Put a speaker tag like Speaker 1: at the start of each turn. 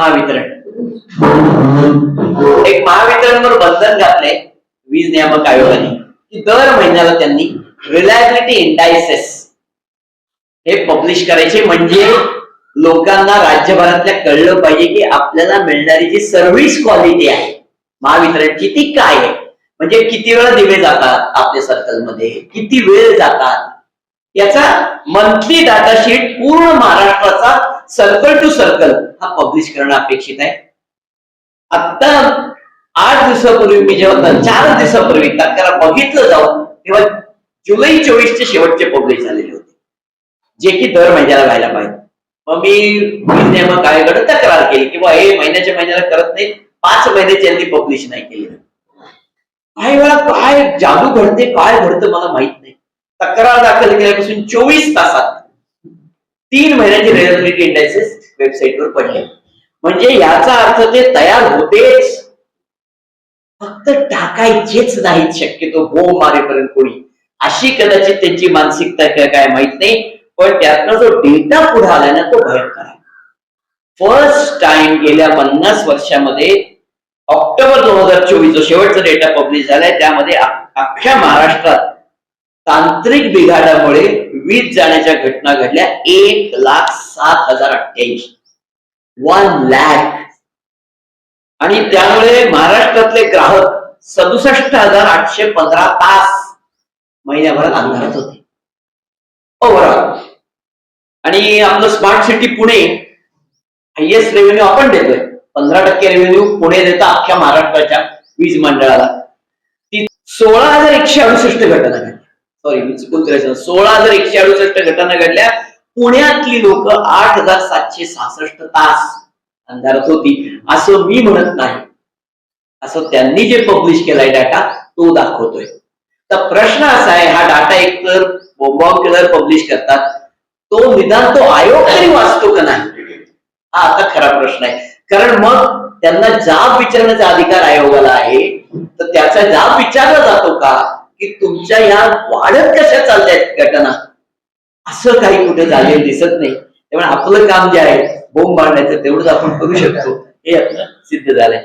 Speaker 1: महावितरण. एक महावितरणवर बंधन घातले वीज नियामक आयोगाने की दर महिन्याला त्यांनी रिलायबिलिटी इंडायसेस हे पब्लिश करायचे. म्हणजे लोकांना राज्यभरातल्या कळलं पाहिजे की आपल्याला मिळणारी जी सर्व्हिस क्वालिटी आहे महावितरणची ती काय आहे? म्हणजे किती वेळा दिवे जातात आपल्या सर्कलमध्ये किती वेळ जातात? याचा मंथली डाटा शीट पूर्ण महाराष्ट्राचा सर्कल टू सर्कल हा पब्लिश करणं अपेक्षित आहे. आता आठ दिवसापूर्वी मी जेव्हा चार दिवसापूर्वी तक्रार बघितलं जाऊन तेव्हा जुलै चोवीसचे शेवटचे पब्लिश झालेले होते. जे की दर महिन्याला व्हायला पाहिजे. मग मी वीज नियामक आयोगाकडे तक्रार केली किंवा हे महिन्याच्या महिन्याला करत नाही पाच महिन्याची यांनी पब्लिश नाही केली. काही वेळा काय जादू घडते काय घडतं मला माहीत नाही. तक्रार दाखल केल्यापासून चोवीस तासात तीन महिन्याचे रेलिबिलिटी इंडेक्सेस वेबसाईटवर पडले. म्हणजे याचा अर्थ ते तयार होतेच फक्त टाकायचेच नाहीत शक्यतो हो मारेपर्यंत कोणी. अशी कदाचित त्यांची मानसिकता काय माहीत नाही पण त्यातनं जो डेटा पुढे आलाय ना तो भयंकर आहे. फर्स्ट टाइम गेल्या पन्नास वर्षामध्ये ऑक्टोबर दोन हजार चोवीस जो शेवटचा डेटा पब्लिश झालाय त्यामध्ये अख्ख्या महाराष्ट्रात तांत्रिक बिघाडामुळे वीज जाण्याच्या घटना घडल्या एक लाख सात हजार अठ्ठ्याऐंशी. वन लॅक आणि त्यामुळे महाराष्ट्रातले ग्राहक सदुसष्ट हजार आठशे पंधरा तास महिन्याभरात अंधारात होते. ओव्हरऑल आणि आपलं smart city Pune highest revenue आपण देतोय. पंधरा टक्के रेव्हेन्यू पुणे देतं अख्ख्या महाराष्ट्राच्या वीज मंडळाला. ती सोळा हजार एकशे अडुसष्ट घटना सॉरी मी चुकून करायचं सोळा हजार एकशे अडुसष्ट घटना घडल्या. पुण्यातली लोक आठ हजार सातशे सहासष्ट तास अंधारात होती. असं मी म्हणत नाही. असं त्यांनी जे पब्लिश केलाय डाटा तो दाखवतोय. तर प्रश्न असा आहे हा डाटा एकतर बॉम्बॉम्ब केलर पब्लिश करतात. तो निदान तो आयोग तरी वाचतो का नाही? हा आता खरा प्रश्न आहे. कारण मग त्यांना जाब विचारण्याचा अधिकार आयोगाला आहे. तर त्याचा जाब विचारला जातो का? की तुमच्या या वाढत कशा चालल्यात घटना? असं काही कुठे झालेलं दिसत नाही. त्यामुळे आपलं काम जे आहे बोंब मारण्याचं तेवढंच आपण करू शकतो. हे आपलं सिद्ध झालंय.